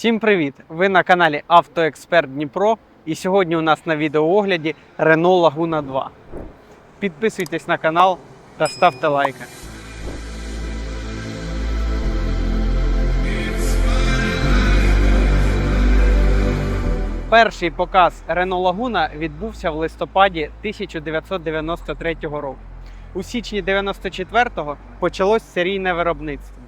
Всім привіт! Ви на каналі Автоексперт Дніпро. І сьогодні у нас на відеоогляді Renault Laguna 2. Підписуйтесь на канал та ставте лайки. Перший показ Renault Laguna відбувся в листопаді 1993 року. У січні 94-го почалось серійне виробництво.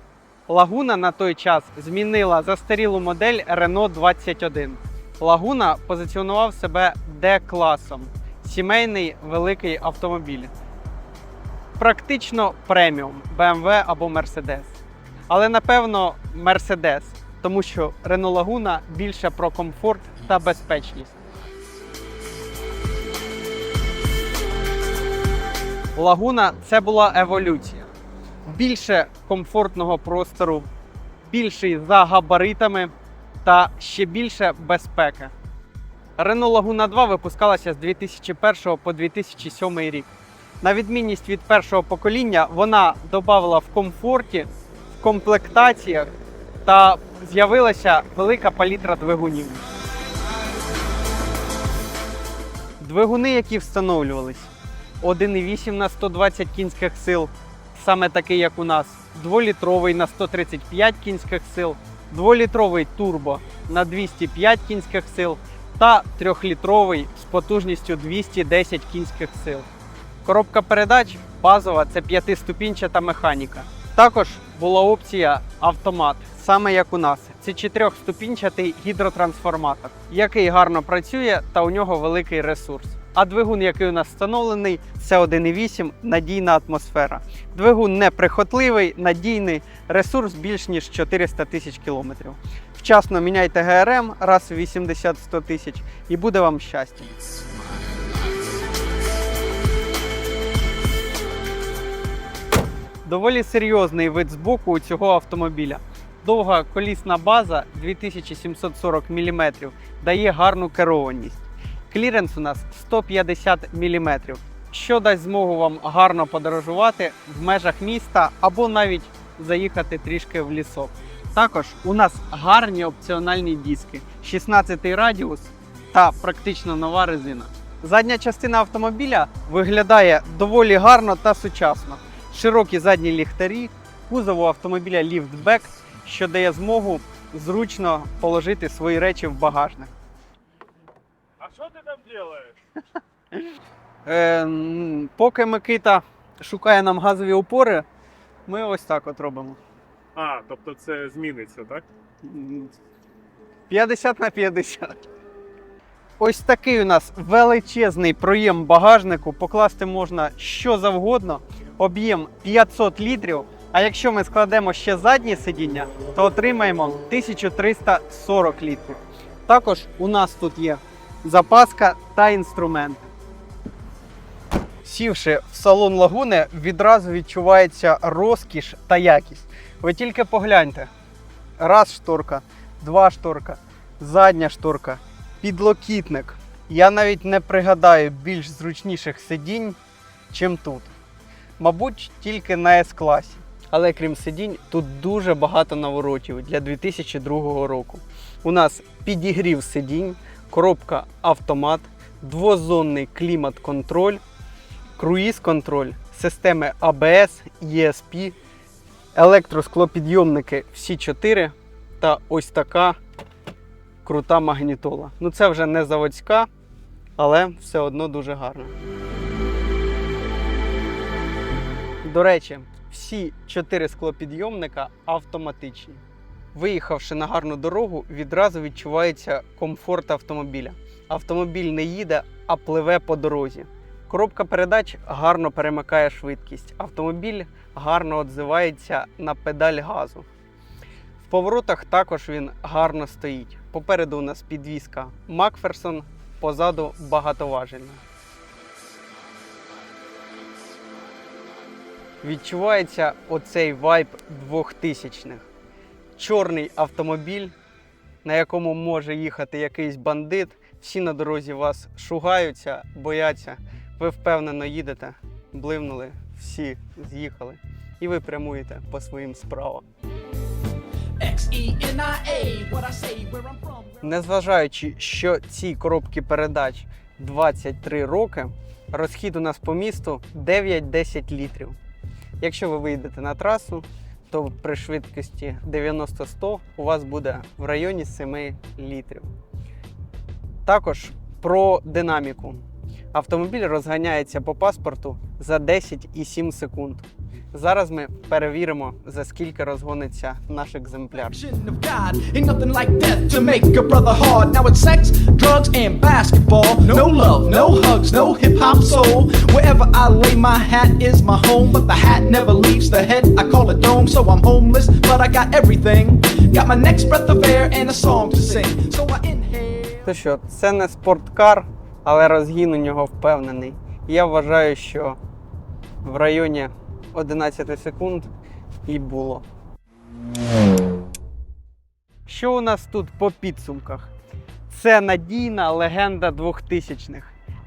Лагуна на той час змінила застарілу модель Renault 21. Лагуна позиціонував себе D-класом сімейний великий автомобіль. Практично преміум BMW або Mercedes. Але напевно Mercedes, тому що Renault Laguna більше про комфорт та безпечність. Лагуна це була еволюція. Більше комфортного простору, більший за габаритами та ще більше безпеки. Renault Laguna 2 випускалася з 2001 по 2007 рік. На відмінність від першого покоління, вона додавала в комфорті, в комплектаціях та з'явилася велика палітра двигунів. Двигуни, які встановлювались, 1,8 на 120 кінських сил, саме такий, як у нас, 2-літровий на 135 кінських сил, 2-літровий турбо на 205 кінських сил та 3-літровий з потужністю 210 кінських сил. Коробка передач базова це п'ятиступінчата механіка. Також була опція автомат, саме як у нас. Це чотирьохступінчатий гідротрансформатор, який гарно працює та у нього великий ресурс. А двигун, який у нас встановлений, це 1,8 надійна атмосфера. Двигун неприхотливий, надійний, ресурс більш ніж 400 тисяч кілометрів. Вчасно міняйте ГРМ раз в 80-100 тисяч і буде вам щастя. Доволі серйозний вид збоку у цього автомобіля. Довга колісна база 2740 мм дає гарну керованість. Кліренс у нас 150 мм, що дасть змогу вам гарно подорожувати в межах міста або навіть заїхати трішки в лісок. Також у нас гарні опціональні диски, 16 радіус та практично нова резина. Задня частина автомобіля виглядає доволі гарно та сучасно. Широкі задні ліхтарі, кузов у автомобіля ліфтбек, що дає змогу зручно положити свої речі в багажник. Що ти там робиш? Е, поки Микита шукає нам газові опори, ми ось так от робимо. А, тобто це зміниться, так? 50 на 50. Ось такий у нас величезний проєм багажнику. Покласти можна що завгодно. Об'єм 500 літрів. А якщо ми складемо ще заднє сидіння, то отримаємо 1340 літрів. Також у нас тут є запаска та інструмент. Сівши в салон лагуни, відразу відчувається розкіш та якість. Ви тільки погляньте. Раз шторка, два шторка, задня шторка, підлокітник. Я навіть не пригадаю більш зручніших сидінь, чим тут. Мабуть, тільки на С-класі. Але крім сидінь, тут дуже багато наворотів для 2002 року. У нас підігрів сидінь, коробка автомат, двозонний клімат-контроль, круїз-контроль, системи ABS, ESP, електросклопідйомники всі чотири та ось така крута магнітола. Ну це вже не заводська, але все одно дуже гарно. До речі, всі чотири склопідйомника автоматичні. Виїхавши на гарну дорогу, відразу відчувається комфорт автомобіля. Автомобіль не їде, а пливе по дорозі. Коробка передач гарно перемикає швидкість. Автомобіль гарно відзивається на педаль газу. В поворотах також він гарно стоїть. Попереду у нас підвізка Макферсон, позаду багатоважельна. Відчувається оцей вайб 2000-х. Чорний автомобіль, на якому може їхати якийсь бандит. Всі на дорозі вас шугаються, бояться. Ви впевнено їдете, бливнули, всі з'їхали, і ви прямуєте по своїм справам. From. Незважаючи, що ці коробки передач 23 роки, розхід у нас по місту 9-10 літрів. Якщо ви вийдете на трасу, то при швидкості 90-100 у вас буде в районі 7 літрів. Також про динаміку. Автомобіль розганяється по паспорту за 10,7 секунд. Зараз ми перевіримо, за скільки розгониться наш екземпляр. То що, це не спорткар, але розгін у нього впевнений. І Я вважаю, що в районі 11 секунд і було. Що у нас тут по підсумках? Це надійна легенда 2000-х.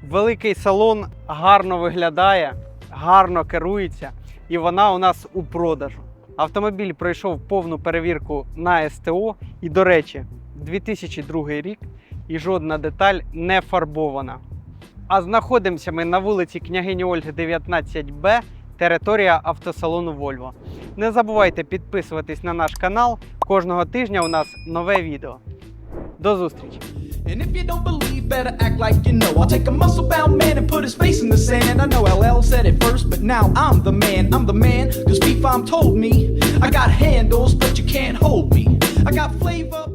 Великий салон гарно виглядає, гарно керується, і вона у нас у продажу. Автомобіль пройшов повну перевірку на СТО, і, до речі, 2002 рік і жодна деталь не фарбована. А знаходимося ми на вулиці княгині Ольги 19Б, територія автосалону Volvo. Не забувайте підписуватись на наш канал. Кожного тижня у нас нове відео. До зустрічі! And if you don't believe, better act like you know. I'll take a muscle bound man and put his face in the sand. I know LL said it first, but now I'm the man. I'm the man, cause I'm told me. I got handles, but you can't hold me. I got flavor.